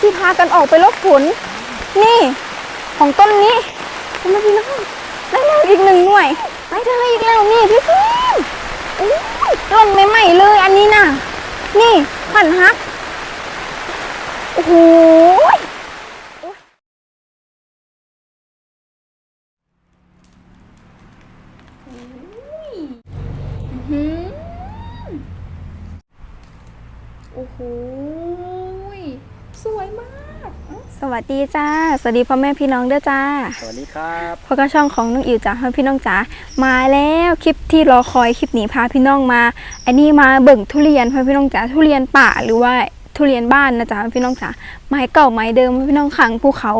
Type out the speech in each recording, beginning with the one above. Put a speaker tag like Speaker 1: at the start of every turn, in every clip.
Speaker 1: สิพากันออกไปลบฝนนี่ ของต้นนี้คุณพี่น้องได้แล้วอีกหนึ่งหน่วยได้เลยอีกแล้วนี่พี่ฟิล์มอู้ยต้นใหม่ๆเลยอันนี้น่ะ นี่ขันฮักโอ้โห สวยมาก สวัสดีจ้า สวัสดีพ่อแม่พี่น้องเด้อจ้า
Speaker 2: สวัสดีครับ
Speaker 1: พบกับช่องของน้องอิ๋วจ้าพ่อพี่น้องจ๋า มาแล้วคลิปที่รอคอยคลิปนี้พาพี่น้องมา อันนี้มาเบิ่งทุเรียนพ่อพี่น้องจ๋าทุเรียนป่าหรือว่าทุเรียนบ้านนะจ๊ะพี่น้องจ๋า ไม้เก่าไม้เดิมพ่อพี่น้องขังภูเขา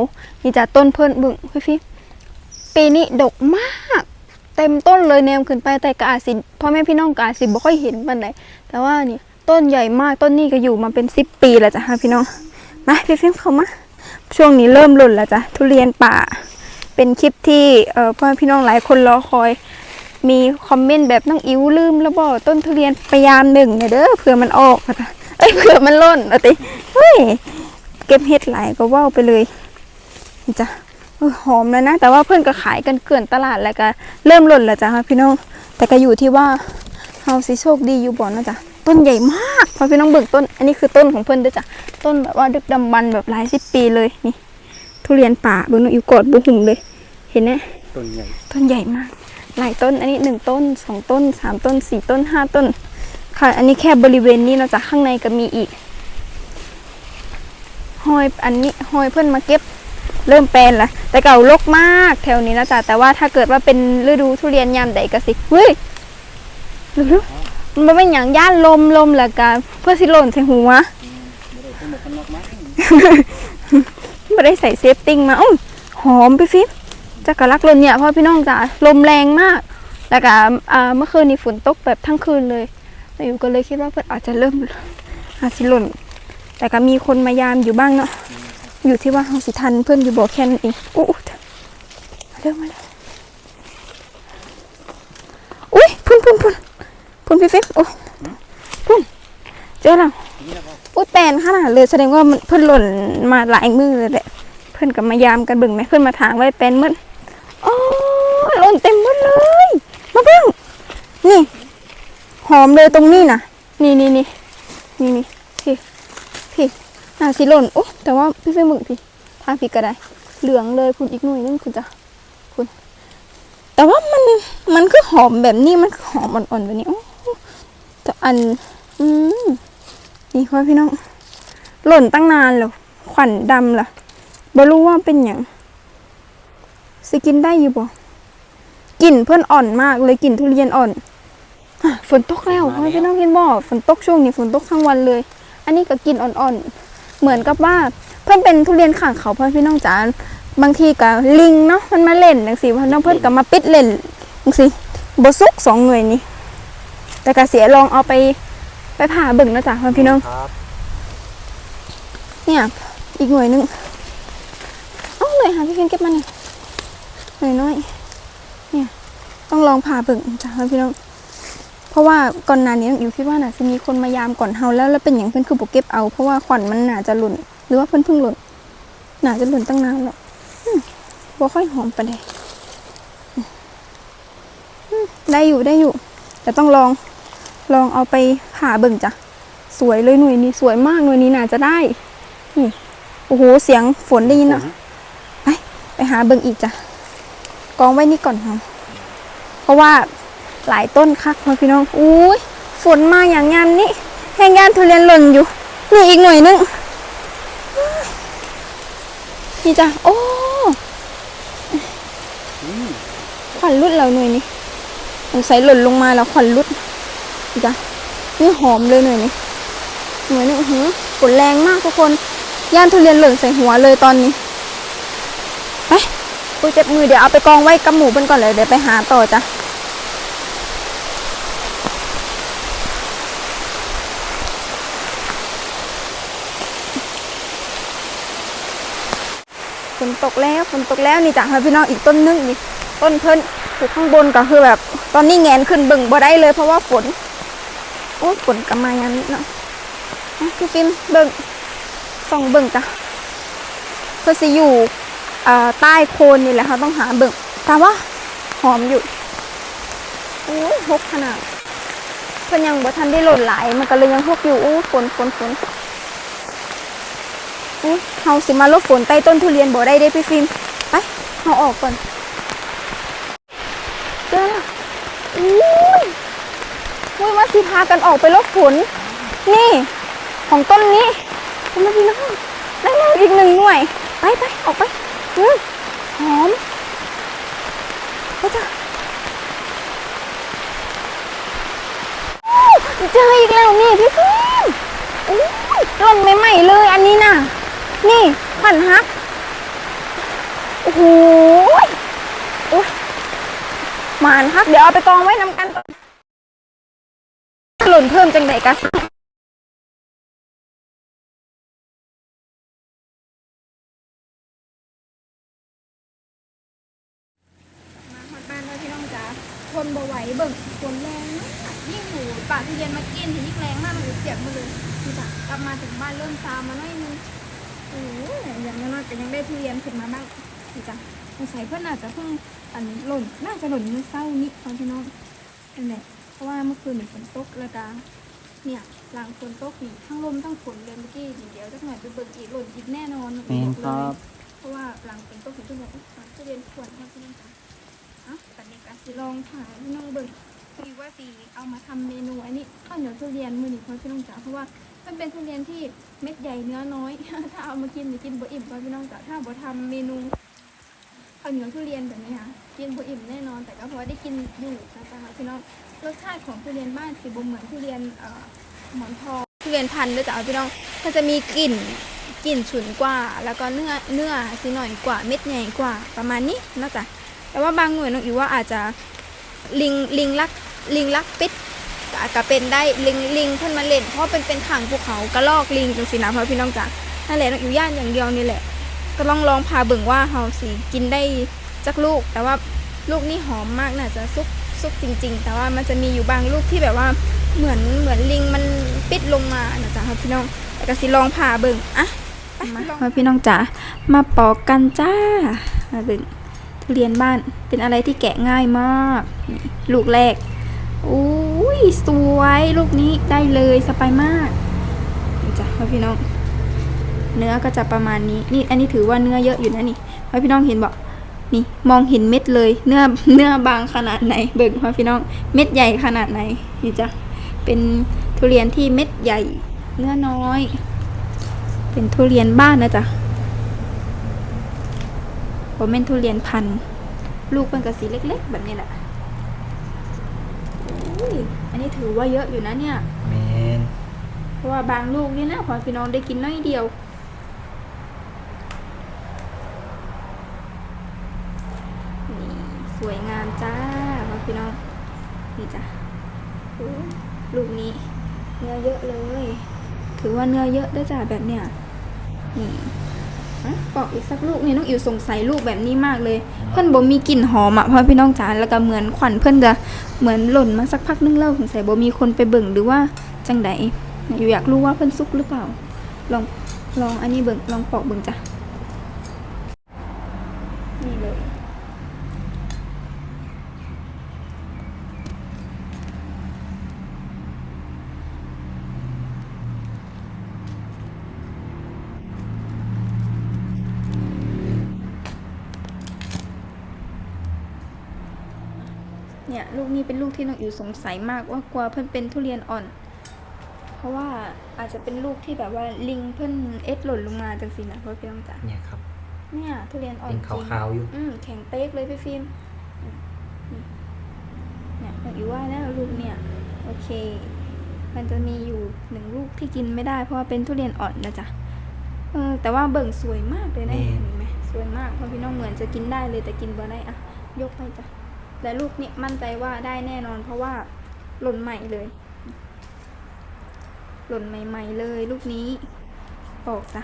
Speaker 1: นี่จ้ะต้นเพิ่นเบิ่งพี่พี่ปีนี้ดกมาก เต็มต้นเลยแนมขึ้นไปแต่กอาจสิพ่อแม่พี่น้องกอาจสิบ่ค่อยเห็นปานใดแต่ว่านี่ต้นใหญ่มากต้นนี้ก็อยู่มาเป็นสิบปีแล้วจ้ะพี่น้อง มาพี่ฟิล์มเข้ามา ช่วงนี้เริ่มหล่นแล้วจ้ะทุเรียนป่า เป็นคลิปที่เออพ่อพี่น้องหลายคนรอคอย มีคอมเมนต์แบบน้องอิ๋วลืมแล้วบอกต้นทุเรียนพยายามหนึ่งเนี่ยเด้อเผื่อมันออกอะเอ้ยเผื่อมันล่นอะติเฮ้ยเก็บเห็ดหลายก็ว่าวไปเลยนี่จ้ะหอมแล้วนะ แต่ว่าเพื่อนก็ขายกันเกลื่อนตลาดแล้วก็เริ่มหล่นแล้วจ้ะพี่น้องแต่ก็อยู่ที่ว่าเฮาสิโชคดีอยู่บ่เนาะจ้ะ ต้นใหญ่มากพอพี่น้องเบิกต้น อันนี้คือต้นของเพื่อนเด้วยจ้ะต้นแบบว่าดึกดำบรรพ์แบบหลายสิบปีเลยนี่ ทุเรียนป่าเบิ่งน้องอิ๋วกอดบุหุ่มเลย เห็นไหม
Speaker 2: ต้นใหญ่
Speaker 1: ต้นใหญ่มาก หลายต้นอันนี้หนึ่งต้นสองต้นสามต้นสี่ต้นห้าต้น ค่ะ อันนี้แค่บริเวณนี้เนาะจากข้างในก็มีอีกหอยอันนี้หอยเพื่อนมาเก็บเริ่มแปลนละแต่เก่าลกมากแถวนี้นะจ๊ะแต่ว่าถ้าเกิดว่าเป็นฤดูทุเรียนยามใดก็สิเฮ้ย ดูดูมันเป็นอย่างย่านลมลมแล้วก็เพื่อสิหล่นใส่หัว
Speaker 2: ไม่ได้เป็นหมวกกันน็อกมั้ง
Speaker 1: ไม่ได้ใส่เซฟติ้งมาอุ้มหอมพี่ฟิปจะกระลักลมเนี่ยเพราะพี่น้องจ๋าลมแรงมาก แล้วก็อ่าเมื่อคืนนี้ฝนตกแบบทั้งคืนเลยแล้วอยู่ก็เลยคิดว่าเพื่อนอาจจะเริ่มอาจจะหล่น แต่ก็มีคนมายามอยู่บ้างเนาะอยู่ที่ว่าเฮาสิทันเพื่อนอยู่บ่อแค่นั้นเองอู้อู้มาเร็วมาเร็วอุ้ยพุ่นพุ่นพุ่น พุ่นพี่ฟิปโอ้พุ่นเจอแล้ว
Speaker 2: นี่นะครับ
Speaker 1: อุ้แปนขนาดเลยแสดงว่ามันเพื่อนหล่นมาหลายมือเลยแหละเพื่อนกับมายามกันบิ่งไหมเพื่อนมาถางไว้แปลนมืดโอ้หล่นเต็มหมดเลย มาเบิ่งนี่ หอมเลยตรงนี้นะนี่นี่นี่นี่นี่พี่พี่น่าสิหล่นโอ้แต่ว่าพี่ไปมึงพี่ทางพี่ก็ได้ เหลืองเลยคุณอีกหน่วยนึงคุณจ้ะคุณแต่ว่ามันมันคือหอมแบบนี้มันคือหอมอ่อนๆแบบนี้โอ้ แต่อัน อืมนี่พ่อพี่น้อง หล่นตั้งนานแล้วขวัญดำล่ะบ่รู้ว่าเป็นอย่างสกินได้อยู่บ่กลิ่นเพื่อนอ่อนมากเลยกลิ่นทุเรียนอ่อนฝนตกแล้วพ่อพี่น้องเห็นบ่ฝนตกช่วงนี้ฝนตกทั้งวันเลย อันนี้ก็กลิ่นอ่อนๆ เหมือนกับว่าเพื่อนเป็นทุเรียนข้างเขาพ่อพี่น้องจ๋าบางทีก็ลิงเนาะมันมาเล่นจังซี่พ่อน้องเพื่อนก็มาปิดเล่นจังซี่บ่สุกสองหน่วยนี้ แต่ก็เสียลองเอาไปไปผ่าเบิ่งนะจ๊ะพ่อพี่น้อง
Speaker 2: ครับ
Speaker 1: เนี่ยอีกหน่วยหนึงเอ้าหน่วยหาพี่เคนเก็บมาหน่อยหน่อยน้อยเนี่ยต้องลองผ่าเบิ่งจ้ะพ่อพี่น้องเพราะว่าก่อนหน้านี้น้องอิวคิดว่าน่ะจะมีคนมายามก่อนเฮาแล้วแล้วเป็นอย่างเพื่อนคือบ่เก็บเอาเพราะว่าขวัญมันน่าจะหล่นหรือว่าเพิ่นเพิ่งหล่นน่าจะหล่นตั้งนานแล้วอืมบ่ค่อยหอมปานใดอืมอืมได้อยู่ได้อยู่แต่ต้องลอง ลองเอาไปผ่าเบิ่งจ้ะ สวยเลยหน่วยนี้สวยมากหน่วยนี้น่าจะได้ นี่โอ้โหเสียงฝนได้ยินเนาะไปไปหาเบิ่งอีกจ้ะกองไว้นี่ก่อนค่ะเพราะว่าหลายต้นคักพ่อพี่น้องอุ้ยฝนมาอย่างงามนี้แห้งย่านทุเรียนหล่นอยู่นี่อีกหน่วยหนึงนี่จ้ะโอ้
Speaker 2: อืม
Speaker 1: ขวัญรุดแล้วหน่วยนี้สงสัยหล่นลงมาแล้วขวัญรุด จ้ะนี่หอมเลยหน่วยนี้หน่วยนึงอื้อหือฝนแรงมากทุกคน ย่านทุเรียนเหล่นใส่หัวเลยตอนนี้ไปกูเจ็บมือเดี๋ยวเอาไปกองไว้กับหมูเพิ่นก่อนเลยเดี๋ยวไปหาต่อจ้ะฝนตกแล้วฝนตกแล้วนี่จ้ะพี่น้องอีกต้นนึงนี่ต้นเพิ่นอยู่ข้างบนก็คือแบบ ตอนนี้แงนขึ้นบิ่งบ่ได้เลยเพราะว่าฝน โอ้ฝนกำมายางนี้เนาะอะพี่ฟิล์มเบิ่งส่องเบิ่งจ้ะเพื่อสิอยู่ใต้โคนนี่แหละเขาต้องหาเบิ่งแต่ว่าหอมอยู่โอ้ยหกขนาดเพิ่นยังบ่ทันได้หล่นไหลมันก็เลยยังหกอยู่โอ้ฝนฝนฝนโอ้เฮาสิมาลบฝนใต้ต้นทุเรียนบ่ได้เด้พี่ฟิล์มไปเฮาออกก่อนเจ้าอู้ย อุ้ยว่าสิพากันออกไปลบฝนนี่ ของต้นนี้คุณมาพี่น้องได้แล้วอีกหนึ่งหน่วย ไปไปออกไปอืมหอมไปจ้ะเจออีกแล้วนี่พี่ฟิมอู้ยต้นใหม่ๆเลยอันนี้น่ะ นี่พันฮักโอ้โหโอ้ยมานฮักเดี๋ยวเอาไปกองไว้นำกัน นเพิ่มจังไดกะมาฮอดบ้านแล้วพี่น้องจ๋าทนบ่ไหวเบิ่งฝนแรงยิ่งอยู่ป่าทุเรียนมากินถึงยิ่งแรงมากมันเสียบมาเลยพี่จ๋ากลับมาถึงบ้านเริ่มซามาหน่อยนึงโอ้ยอย่างน้อยๆก็ยังได้ทุเรียนขึ้นมาบ้างพี่จ๋าสงสัยเพื่อนอาจจะเพิ่งอันหล่นน่าจะหล่นเมื่อเช้านี้ตอนพี่น้องนั่นแหละ ราะว่าเมื่อคืนนี่ฝนตกแล้วก็เนี่ยหลังฝนตกนี่ทั้งลมทั้งฝนเลยเมื่อกี้เดี๋ยวจักหน่อยไปเบิ่งอีกหล่นอีกแน่นอน
Speaker 2: แม่นครับ
Speaker 1: เพราะว่าหลังฝนตกฝนตกเนี่ยทุเรียนขวดครับพี่น้องจ๋าอะตอนนี้ก็สิลองถ่ายพี่น้องเบิ่งคือว่าสีเอามาทำเมนูอันนี้ข้าวเหนียวทุเรียนมือหนึ่งเพราะพี่น้องจ๋าเพราะว่ามันเป็นทุเรียนที่เม็ดใหญ่เนื้อน้อย ถ้าเอามากินหรือกินบ่อิ่มเพราะพี่น้องจ๋าถ้าบ่ทำเมนูข้าวเหนียวทุเรียนแบบนี้ค่ะกินบ่อิ่มแน่นอน แต่ก็พอได้กินอยู่นะจ๊ะพี่น้องรสชาติของทุเรียนบ้านสีบ่เหมือนทุเรียนเอ่อหมอนทองทุเรียนพันธุ์ด้วยจ้ะพี่น้องมันจะมีกลิ่นกลิ่นฉุนกว่า แล้วก็เนื้อเนื้อสิหน่อยกว่าเม็ดใหญ่กว่าประมาณนี้นะจ๊ะแต่ว่าบางหน่วยน้องอิวว่าอาจจะลิงลิงลักลิงลักปิดก็อาจจะเป็นได้ลิงลิงเพิ่นมาเล่นเพราะเป็นเป็นทางภูเขากระลอกลิงจังสินะเพราะพี่น้องจ๋านั่นแหละน้องอิวย่านอย่างเดียวนี่แหละ ก็ลองลองพาเบิ่งว่าเฮาสิกินได้จักลูก แต่ว่าลูกนี่หอมมากน่าจะซุกซุกจริง ๆ แต่ว่ามันจะมีอยู่บางลูกที่แบบว่าเหมือนเหมือนลิงมันปิดลงมานะจ๊ะครับพี่น้องแต่ก็สิลองพาเบิ่งอะมาพี่น้องจ๋ามาปอกกันจ้ามาเบิ่งทุเรียนบ้านเป็นอะไรที่แกะง่ายมากลูกแรกอุ้ยสวยลูกนี้ได้เลยสบายมากจ้ะพี่น้อง เนื้อก็จะประมาณนี้ นี่อันนี้ถือว่าเนื้อเยอะอยู่นะนี่พ่อพี่น้องเห็นบอกนี่มองเห็นเม็ดเลย เนื้อเนื้อบางขนาดไหน เบิ่งพ่อพี่น้อง เม็ดใหญ่ขนาดไหนนี่จ้ะเป็นทุเรียนที่เม็ดใหญ่ เนื้อน้อย เป็นทุเรียนบ้านนะจ๊ะผมเป็นทุเรียนพันธุ์ลูกเป็นกระสีเล็ก ๆ แบบนี้แหละอุ้ยอันนี้ถือว่าเยอะอยู่นะเนี่ย
Speaker 2: แมน
Speaker 1: เพราะว่าบางลูกนี่นะพอพี่น้องได้กินน้อยเดียว นี่ สวยงามจ้าพอพี่น้อง นี่จ้ะลูกนี้ เนื้อเยอะเลย ถือว่าเนื้อเยอะด้วยจ้ะแบบเนี้ย นี่อะปอกอีกสักลูกนี่น้องอิ๋วสงสัยลูกแบบนี้มากเลย เพื่อนบ่มีกลิ่นหอมอะเพราะพี่น้องจ๋าแล้วก็เหมือนขวัญเพื่อนจะเหมือนหล่นมาสักพักนึงแล้วสงสัยบ่มีคนไปเบิ่งหรือว่าจังใดอยู่อยากรู้ว่าเพื่อนซุกหรือเปล่า ลองลองอันนี้เบิ่งลองปอกเบิ่งจ้ะนี่เลย เนี่ยลูกนี้เป็นลูกที่น้องอิวสงสัยมากว่ากลัวเพื่อนเป็นทุเรียนอ่อน เพราะว่าอาจจะเป็นลูกที่แบบว่าลิงเพื่อนเอ็ดหล่นลงมาจังสินะเพราะพี่ต้องจ๋า
Speaker 2: เนี่ยครับ
Speaker 1: เนี่ยทุเรียนอ่อน
Speaker 2: เป็น
Speaker 1: จริง
Speaker 2: ขาวๆอยู่
Speaker 1: อืมแข็งเป๊กเลยพี่ฟิล์มนี่เนี่ยน้องอิวว่าแล้วลูกเนี่ยโอเค มันจะมีอยู่หนึ่งลูกที่กินไม่ได้ เพราะว่าเป็นทุเรียนอ่อนนะจ๊ะเออแต่ว่าเบิ่งสวยมากเลยนะเห็นไหมสวยมากเพราะพี่น้องเหมือนจะกินได้เลยแต่กินบ่ได้อะยกไปจ้ะ แต่ลูกนี้มั่นใจว่าได้แน่นอนเพราะว่าหล่นใหม่เลย หล่นใหม่ ๆ เลยลูกนี้ปอกจ้ะ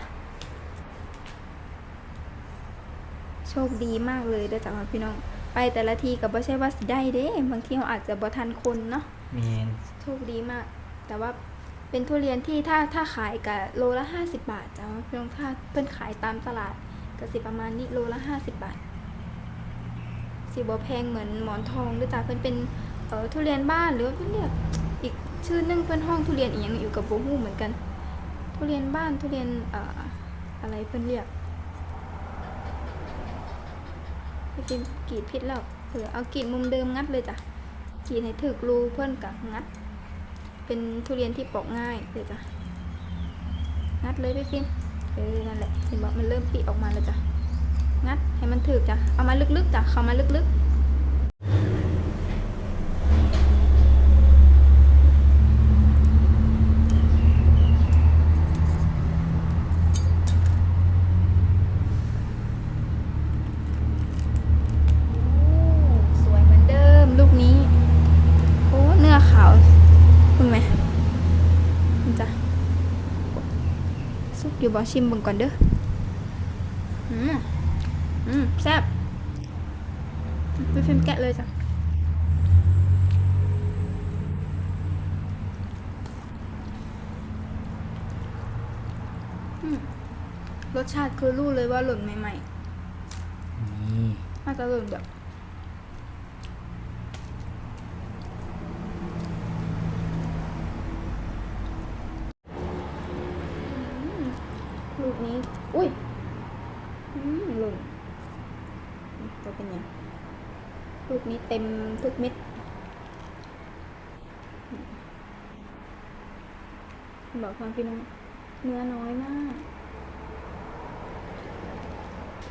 Speaker 1: โชคดีมากเลยเด้อจ้ะพี่น้อง ไปแต่ละทีกับบ่ใช่ว่าสิได้เด้บางทีเราอาจจะบ่ทันคนเนาะ
Speaker 2: แมน
Speaker 1: โชคดีมาก แต่ว่าเป็นทุเรียนที่ถ้าถ้าขายกับโลละห้าสิบบาทจ้ะพี่น้องถ้าเพิ่นขายตามตลาดก็ก็สิประมาณนี้โลละห้าสิบบาท สิบ่แพงเหมือนหมอนทองด้วยจ้ะเพิ่นเป็นเออทุเรียนบ้านหรือว่าเพิ่นเรียกอีกชื่อนึงเพิ่นห้องทุเรียนอีหยังอยู่กับโบฮูเหมือนกัน ทุเรียนบ้านทุเรียนเอ่ออะไรเพิ่นเรียกไปกินกรีดพิษแล้วเออเอากรีดมุมเดิมงัดเลยจ้ะกรีดให้ถึกรูเพิ่นกับงัด เป็นทุเรียนที่ปอกง่ายเลยจ้ะงัดเลยพี่ฟิล์มเออนั่นแหละเห็นบอกมันเริ่มปีออกมาแล้วจ้ะ งัดให้มันถึกจ้ะ เอามาลึกๆจ้ะ เข้ามาลึกๆ สวยเหมือนเดิมลูกนี้ โอ้เนื้อขาวคุณไหมนี่จ้ะสุกอยู่บ่ชิมบิ่งก่อนเด้อ อืม อืมแซ่บไปเฟรมแกะเลยจ้ะอืมรสชาติคือรู้เลยว่าหล่นใหม่
Speaker 2: นี่
Speaker 1: ๆน่าจะหล่นแบบลูกนี้ อุ้ยอืมหล่นจะ เป็นยังลูกนี้เต็มทุกเม็ดบอกความพี่น้องเนื้อน้อยมาก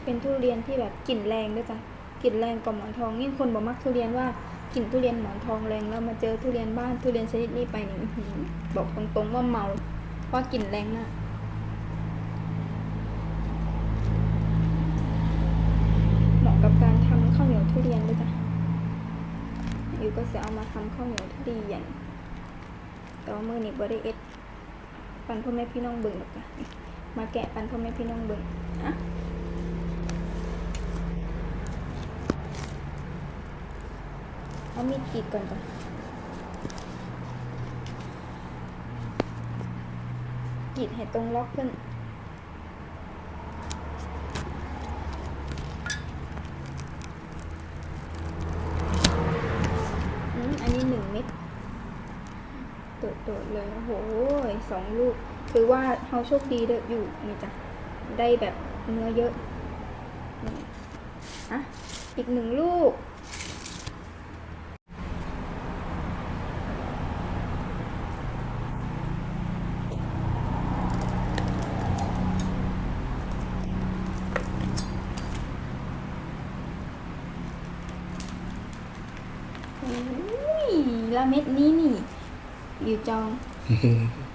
Speaker 1: เป็นทุเรียนที่แบบกลิ่นแรงด้วยจ้ะกลิ่นแรงกว่าหมอนทองยิ่งคนบอกมักทุเรียนว่ากลิ่นทุเรียนหมอนทองแรงแล้วมาเจอทุเรียนบ้านทุเรียนชนิดนี้ไปนี่บอกตรงๆว่าเมาเพราะกลิ่นแรงมาก เหมาะกับการทำข้าวเหนียว ทุเรียนด้วยจ้ะอยู่ก็จะเอามาทำข้าวเหนียวทุเรียนแต่ว่ามือนี้บ่ได้เอ็ดปันพ่อแม่พี่น้องเบิ่งหรอกจ้ะมาแกะปันพ่อแม่พี่น้องเบิ่งอะเอามีดกรีดก่อนจ้ะกรีดให้ตรงล็อกเพิ่น อืมอันนี้หนึ่งเม็ดโดดๆ เลยโอ้โหสองลูกคือว่าเขาโชคดีเด้ออยู่นี่จ้ะได้แบบเนื้อเยอะนี่อะอีกหนึ่งลูกโอ้ยล้วเม็ดนี้นี่ อยู่จอง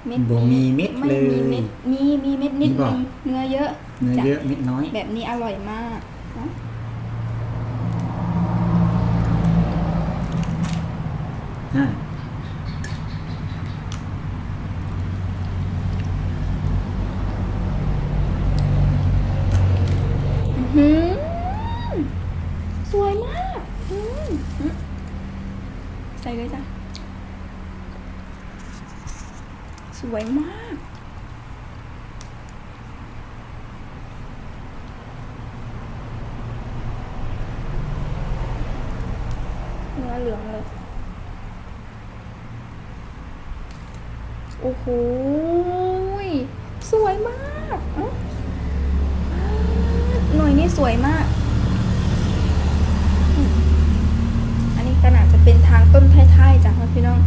Speaker 1: เม็ด
Speaker 2: บ่
Speaker 1: นี้
Speaker 2: มีเม็ด
Speaker 1: ไม่
Speaker 2: เลย
Speaker 1: มีเม็ดมีมีเม็ดนิด
Speaker 2: มีบ่
Speaker 1: นึงเนื้อเยอะ
Speaker 2: เนื้อ
Speaker 1: จ้ะ
Speaker 2: เยอะเม็ดน้อย
Speaker 1: แบบนี้อร่อยมากเนอะ
Speaker 2: อ่า
Speaker 1: อื้อหือสวยมากอืมอืมใส่เลยจ้ะ ส วยมาก เนื้อเหลืองเลย โอ้โห สวยมาก หน่วยนี้สวยมากอืมอันนี้ก็น่าจะเป็นทางต้นท้ายๆจ้ะพี่น้อง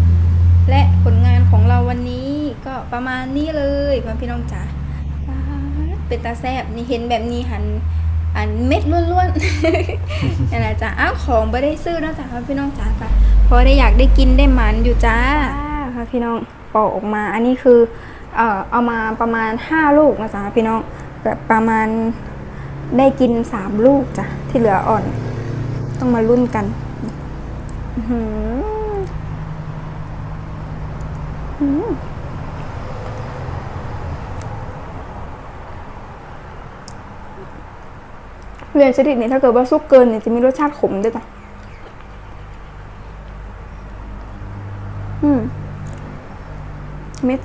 Speaker 1: และผลงานของเราวันนี้ก็ ประมาณนี้เลยพี่น้องจ๋าเป็นตาแซบนี่เห็นแบบนี้หันอันเม็ดล้วนๆนั่นแหละจ้ะอ้าวของไม่ได้ซื้อนะจ๊ะพี่น้องจ๋าค่ะพราะได้อยากได้กินได้หมันอยู่จ้าค่ะพี่น้องปอกออกมา อันนี้คือเอ่อเอามาประมาณ 5 ลูกนะจ๊ะพี่น้องแบบประมาณได้กิน 3 ลูกจ้ะที่เหลืออ่อน ต้องมารุ่นกันอื้อ ทุเรียนชนิดนี้ถ้าเกิดว่าซุกเกินเนี่ยจะมีรสชาติขมด้วยจ้ะอืมเม็ด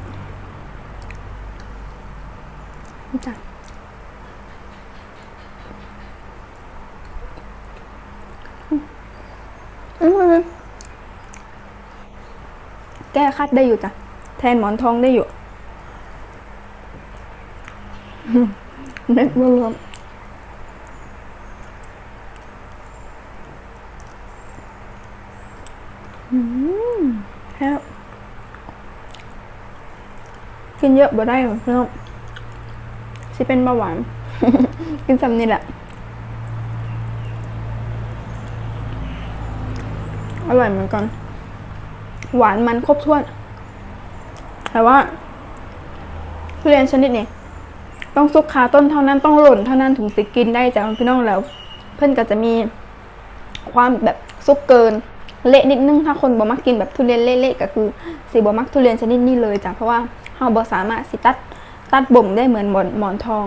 Speaker 1: จ้ะอืมแก้คัดได้อยู่จ้ะ แทนหมอนทองได้อยู่เม็ดบวม เยอะบ่ได้หรอกเพื่อนสิเป็นเบาหวาน กินสำนี่แหละ อร่อยเหมือนกัน หวานมันครบถ้วน แต่ว่าทุเรียนชนิดนี้ต้องซุกคาต้นเท่านั้นต้องหล่นเท่านั้นถึงสิกินได้จากพี่น้องแล้ว เพื่อนก็จะมีความแบบซุกเกิน เละนิดนึงถ้าคนบ่มักกินแบบทุเรียนเละๆก็คือสีบ่มักทุเรียนชนิดนี้เลยจ้ะเพราะว่า เฮาบ่สามารถสิตัดตัดบ่มได้เหมือนหมอนหมอนทอง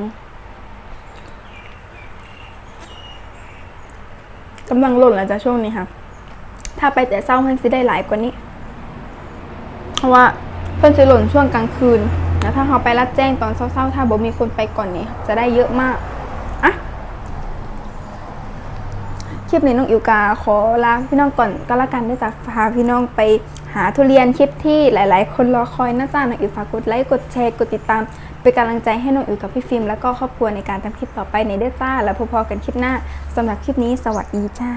Speaker 1: กำลังหล่นแล้วจ้ะช่วงนี้ค่ะ ถ้าไปแต่เศร้าเพื่อนสิได้หลายกว่านี้ เพราะว่าเพื่อนสิหล่นช่วงกลางคืน แล้วถ้าเขาไปรับแจ้งตอนเศร้าๆ ถ้าบ่มีคนไปก่อนนี้ จะได้เยอะมากอะ คลิปนี้น้องอิวกาขอลาพี่น้องก่อนก็แล้วกันด้วยจากพาพี่น้องไปหาทุเรียนคลิปที่หลาย ๆ คนรอคอยนะจ๊ะน้องอิวฝากกดไลค์กดแชร์กดติดตาม เป็นกำลังใจให้น้องอิวกับพี่ฟิล์มแล้วก็ครอบครัวในการทำคลิปต่อไปในเด้อจ้า แล้วพบๆกันคลิปหน้าสำหรับคลิปนี้ สวัสดีจ้า